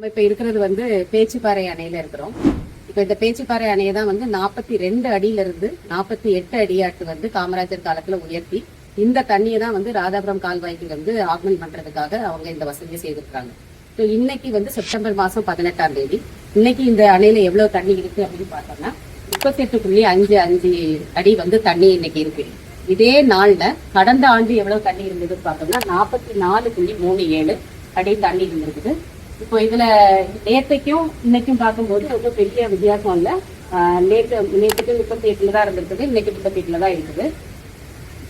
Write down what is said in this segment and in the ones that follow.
நம்ம இப்ப இருக்கிறது வந்து பேச்சுப்பாறை அணையில இருக்கிறோம். இப்ப இந்த பேச்சுப்பாறை அணையை தான் வந்து நாற்பத்தி ரெண்டு அடியில இருந்து நாற்பத்தி எட்டு அடியாட்டு வந்து காமராஜர் காலத்துல உயர்த்தி இந்த தண்ணியை தான் வந்து ராதாபுரம் கால்வாய்க்கு வந்து ஆக்மெண்ட் பண்றதுக்காக அவங்க இந்த வசதியை செய்திருக்காங்க ஸோ இன்னைக்கு வந்து செப்டம்பர் மாசம் பதினெட்டாம் தேதி. இன்னைக்கு இந்த அணையில எவ்வளவு தண்ணி இருக்கு அப்படின்னு பார்த்தோம்னா முப்பத்தெட்டு புள்ளி அஞ்சு அஞ்சு அடி வந்து தண்ணி இன்னைக்கு இருக்கு. இதே நாள்ல கடந்த ஆண்டு எவ்வளவு தண்ணி இருந்ததுன்னு பார்த்தோம்னா நாற்பத்தி நாலு புள்ளி மூணு ஏழு அடி தண்ணி இருந்திருக்குது. இப்போ இதுல நேற்றைக்கும் இன்னைக்கும் பார்க்கும்போது ஒன்றும் பெரிய வித்தியாசம் இல்லை. நேற்று நேற்றுக்கு முப்பத்தி எட்டுல தான் இருந்திருக்குது இன்னைக்கு முப்பத்தி எட்டுல தான் இருக்குது.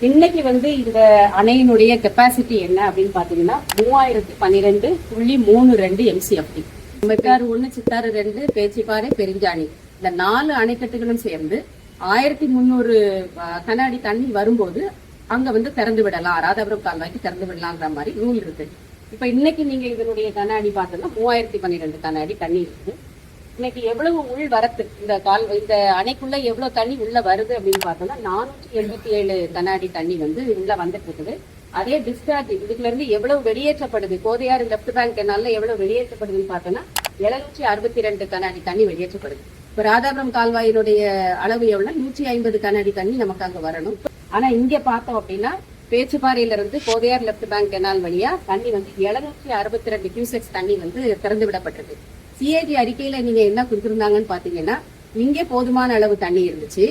இன்னைக்கு வந்து இந்த அணையினுடைய கெப்பாசிட்டி என்ன அப்படின்னு பாத்தீங்கன்னா மூவாயிரத்தி பன்னிரெண்டு புள்ளி மூணு ரெண்டு எம்சிஎஃப்டி மெக்காறு ஒன்று சித்தாறு ரெண்டு பேச்சிப்பாறை பெருஞ்சாணி. இந்த நாலு அணைக்கட்டுகளும் சேர்ந்து ஆயிரத்தி முந்நூறு கண்ணாடி தண்ணி வரும்போது அங்க வந்து திறந்து விடலாம். ராதாபுரம் கால்வாய்க்கு திறந்து விடலாங்கிற மாதிரி ரூல் இருக்கு. இப்ப இன்னைக்கு நீங்க இதனுடைய கண்ணாடி பார்த்தோம்னா மூவாயிரத்தி பன்னிரெண்டு கண்ணாடி தண்ணி இருக்குது இன்னைக்கு எவ்வளவு உள் வரத்து இந்த கால் இந்த அணைக்குள்ள எவ்வளவு தண்ணி உள்ள வருது அப்படின்னு பார்த்தோம்னா நானூற்றி எழுபத்தி ஏழு கண்ணாடி தண்ணி வந்து உள்ள வந்துட்டு இருக்குது அதே டிஸ்சார்ஜ் இதுக்குல இருந்து எவ்வளவு வெளியேற்றப்படுது? கோதையாறு லெப்ட் பேங்க் கெனால்ல எவ்வளவு வெளியேற்றப்படுதுன்னு பார்த்தோம்னா எழுநூற்றி அறுபத்தி ரெண்டு கண்ணாடி தண்ணி வெளியேற்றப்படுது. இப்போ ராதாபுரம் கால்வாயினுடைய அளவு எவ்வளவு? நூற்றி ஐம்பது கண்ணாடி தண்ணி நமக்கு அங்கே வரணும். ஆனா இங்க பார்த்தோம் அப்படின்னா பேச்சுப்பாறையிலிருந்து கோதையார் லெப்ட் பேங்க் கெனால் வழியா தண்ணி வந்து எழுநூற்றி அறுபத்தி ரெண்டு கியூசெக்ஸ் தண்ணி வந்து திறந்து விடப்பட்டது. சிஏஜி அறிக்கையில நீங்க என்ன கொடுத்திருந்தாங்கன்னு பாத்தீங்கன்னா இங்கே போதுமான அளவு தண்ணி இருந்துச்சு.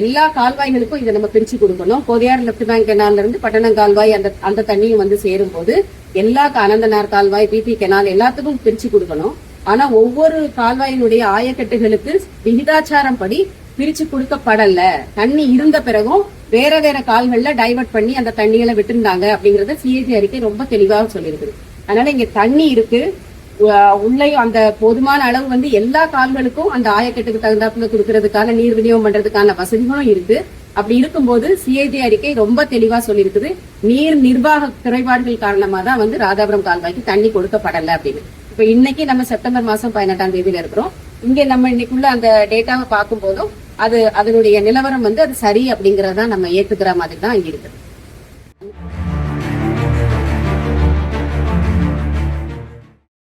எல்லா கால்வாய்களுக்கும் இதை நம்ம பிரிச்சு கொடுக்கணும். கோதையார் லெப்ட் பேங்க் கெனால்ல இருந்து பட்டணம் கால்வாய் அந்த அந்த தண்ணியும் வந்து சேரும் போது எல்லா அனந்தனார் கால்வாய் பிபி கெனால் எல்லாத்துக்கும் பிரிச்சு கொடுக்கணும். ஆனா ஒவ்வொரு கால்வாயினுடைய ஆயக்கட்டுகளுக்கு விகிதாச்சாரம் படி பிரிச்சு கொடுக்கப்படல. தண்ணி இருந்த பிறகும் வேற வேற கால்கள்ல டைவர்ட் பண்ணி அந்த தண்ணிகளை விட்டுருந்தாங்க அப்படிங்கறத சிஏஜி அறிக்கை ரொம்ப தெளிவாக சொல்லியிருக்குது அதனால இங்க தண்ணி இருக்கு. உ- உள்ளேயும் அந்த போதுமான அளவு வந்து எல்லா கால்களுக்கும் அந்த ஆயக்கட்டுக்கு தகுந்தாப்புல கொடுக்கறதுக்கான நீர் விநியோகம் பண்றதுக்கான வசதிகளும் இருக்கு. அப்படி இருக்கும்போது சிஐடி அறிக்கை ரொம்ப தெளிவா சொல்லியிருக்குது. நீர் நிர்வாக குறைபாடுகள் காரணமா தான் வந்து ராதாபுரம் கால்வாய்க்கு தண்ணி கொடுக்கப்படல அப்படின்னு. இப்ப இன்னைக்கு நம்ம செப்டம்பர் மாசம் பதினெட்டாம் தேதியில இருக்கிறோம். இங்க நம்ம இன்னைக்குள்ள அந்த டேட்டாவை பார்க்கும் போதும் அது அதனுடைய நிலவரம் வந்து அது சரி அப்படிங்கறதா நம்ம ஏத்துக்கிற மாதிரி தான் இருக்குது.